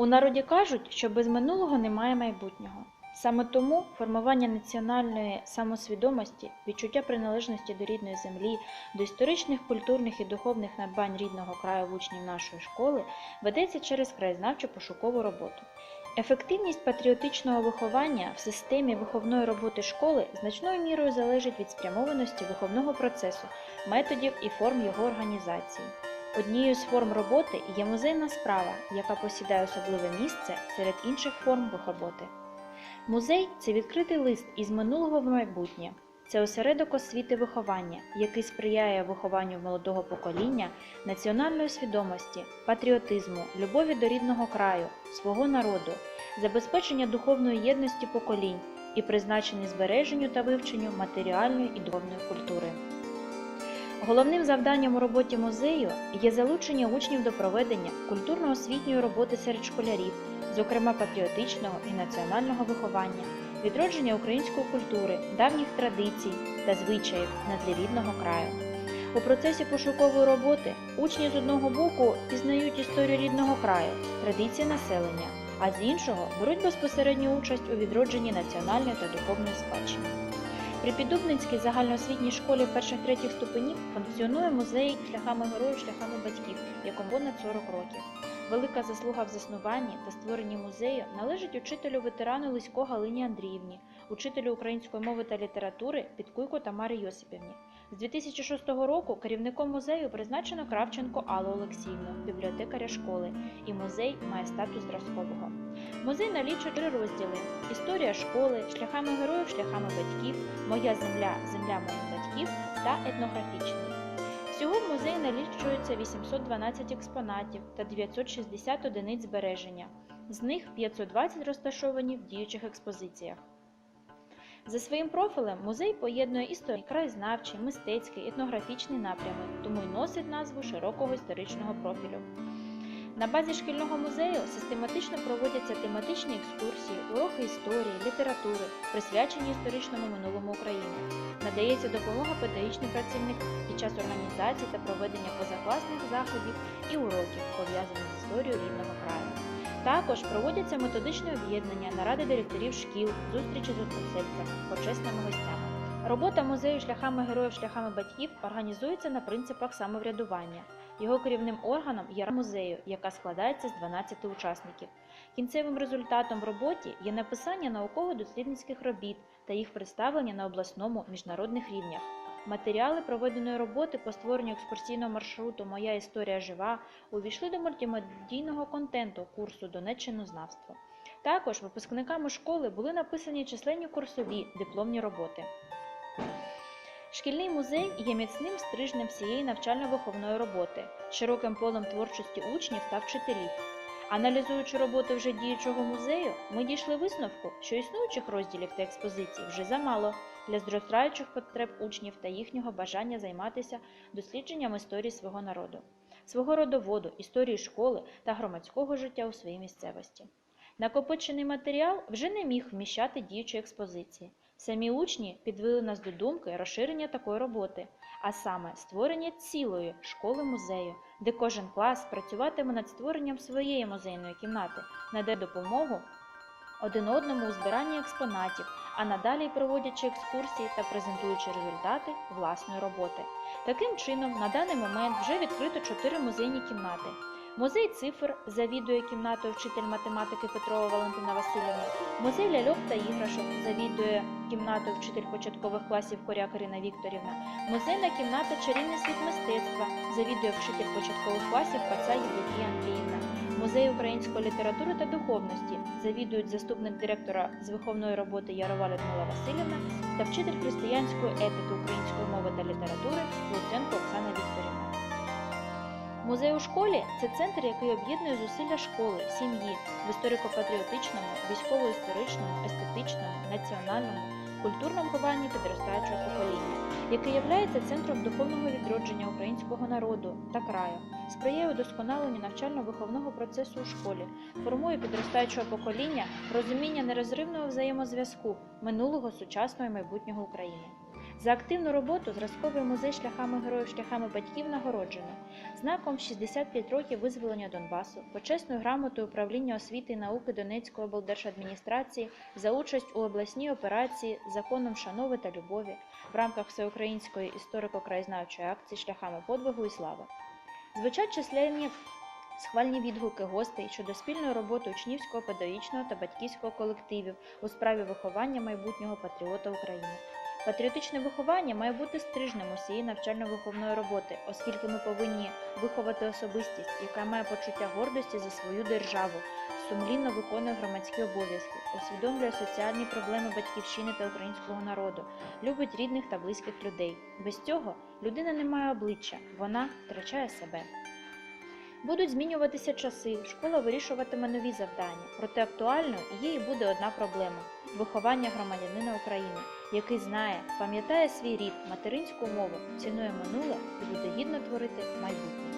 У народі кажуть, що без минулого немає майбутнього. Саме тому формування національної самосвідомості, відчуття приналежності до рідної землі, до історичних, культурних і духовних надбань рідного краю учнів нашої школи ведеться через краєзнавчу пошукову роботу. Ефективність патріотичного виховання в системі виховної роботи школи значною мірою залежить від спрямованості виховного процесу, методів і форм його організації. Однією з форм роботи є музейна справа, яка посідає особливе місце серед інших форм роботи. Музей це відкритий лист із минулого в майбутнє. Це осередок освіти виховання, який сприяє вихованню молодого покоління, національної свідомості, патріотизму, любові до рідного краю, свого народу, забезпечення духовної єдності поколінь і призначений збереженню та вивченню матеріальної і духовної культури. Головним завданням у роботі музею є залучення учнів до проведення культурно-освітньої роботи серед школярів, зокрема патріотичного і національного виховання, відродження української культури, давніх традицій та звичаїв на рідного краю. У процесі пошукової роботи учні з одного боку пізнають історію рідного краю, традиції населення, а з іншого беруть безпосередню участь у відродженні національної та духовної спадщини. При Підубницькій загальноосвітній школі перших-третіх ступенів функціонує музей шляхами героїв, шляхами батьків, якому понад 40 років. Велика заслуга в заснуванні та створенні музею належить учителю ветерану Лисько Галині Андріївні, учителю української мови та літератури Підкуйко Тамарі Йосипівні. З 2006 року керівником музею призначено Кравченко Аллу Олексіївну, бібліотекаря школи, і музей має статус зразкового. Музей налічує три розділи: історія школи, шляхами героїв, шляхами батьків, Моя земля, земля моїх батьків та етнографічний. Всього в музеї налічується 812 експонатів та 960 одиниць збереження. З них 520 розташовані в діючих експозиціях. За своїм профілем музей поєднує історичний, краєзнавчий, мистецький, етнографічний напрями, тому й носить назву широкого історичного профілю. На базі шкільного музею систематично проводяться тематичні екскурсії, уроки історії, літератури, присвячені історичному минулому України. Надається допомога педагогічним працівникам під час організації та проведення позакласних заходів і уроків, пов'язаних з історією рідного краю. Також проводяться методичні об'єднання, наради директорів шкіл, зустрічі з односельцями, почесними гостями. Робота музею шляхами героїв, шляхами батьків організується на принципах самоврядування. Його керівним органом є рада музею, яка складається з 12 учасників. Кінцевим результатом в роботі є написання науково-дослідницьких робіт та їх представлення на обласному міжнародних рівнях. Матеріали проведеної роботи по створенню екскурсійного маршруту Моя історія жива увійшли до мультимедійного контенту курсу Донеччинознавство. Також випускниками школи були написані численні курсові дипломні роботи. Шкільний музей є міцним стрижнем всієї навчально-виховної роботи, широким полем творчості учнів та вчителів. Аналізуючи роботу вже діючого музею, ми дійшли висновку, що існуючих розділів та експозицій вже замало для зростаючих потреб учнів та їхнього бажання займатися дослідженням історії свого народу, свого родоводу, історії школи та громадського життя у своїй місцевості. Накопичений матеріал вже не міг вміщати діючі експозиції. Самі учні підвели нас до думки розширення такої роботи, а саме створення цілої школи музею, де кожен клас працюватиме над створенням своєї музейної кімнати, наде допомогу один одному у збиранні експонатів, а надалі проводячи екскурсії та презентуючи результати власної роботи. Таким чином, на даний момент вже відкрито чотири музейні кімнати. Музей цифр завідує кімнатою вчитель математики Петрова Валентина Васильівна, музей ляльок та іграшок завідує кімнатою вчитель початкових класів Коряк Ірина Вікторівна, музейна кімната Чарівний світ мистецтва завідує вчитель початкових класів Паца Євгенія Андріївна, музей української літератури та духовності завідують заступник директора з виховної роботи Ярова Людмила Васильівна та вчитель християнської етики української мови та літератури Луценко Оксана Вікторівна. Музей у школі це центр, який об'єднує зусилля школи, сім'ї в історико-патріотичному, військово-історичному, естетичному, національному, культурному хованні підростаючого покоління, який являється центром духовного відродження українського народу та краю, сприяє удосконаленню навчально-виховного процесу у школі, формує підростаючого покоління розуміння нерозривного взаємозв'язку минулого, сучасного і майбутнього України. За активну роботу зразковий музей шляхами героїв шляхами батьків нагороджено знаком 65 років визволення Донбасу, почесною грамотою управління освіти і науки Донецької облдержадміністрації за участь у обласній операції законом шанови та любові в рамках всеукраїнської історико-краєзнавчої акції шляхами подвигу і слави. Звучать численні схвальні відгуки гостей щодо спільної роботи учнівського, педагогічного та батьківського колективів у справі виховання майбутнього патріота України. Патріотичне виховання має бути стрижнем усієї навчально-виховної роботи, оскільки ми повинні виховати особистість, яка має почуття гордості за свою державу, сумлінно виконує громадські обов'язки, усвідомлює соціальні проблеми батьківщини та українського народу, любить рідних та близьких людей. Без цього людина не має обличчя, вона втрачає себе. Будуть змінюватися часи, школа вирішуватиме нові завдання, проте актуально і буде одна проблема виховання громадянина України, який знає, пам'ятає свій рід, материнську мову, цінує минуле і буде гідно творити майбутнє.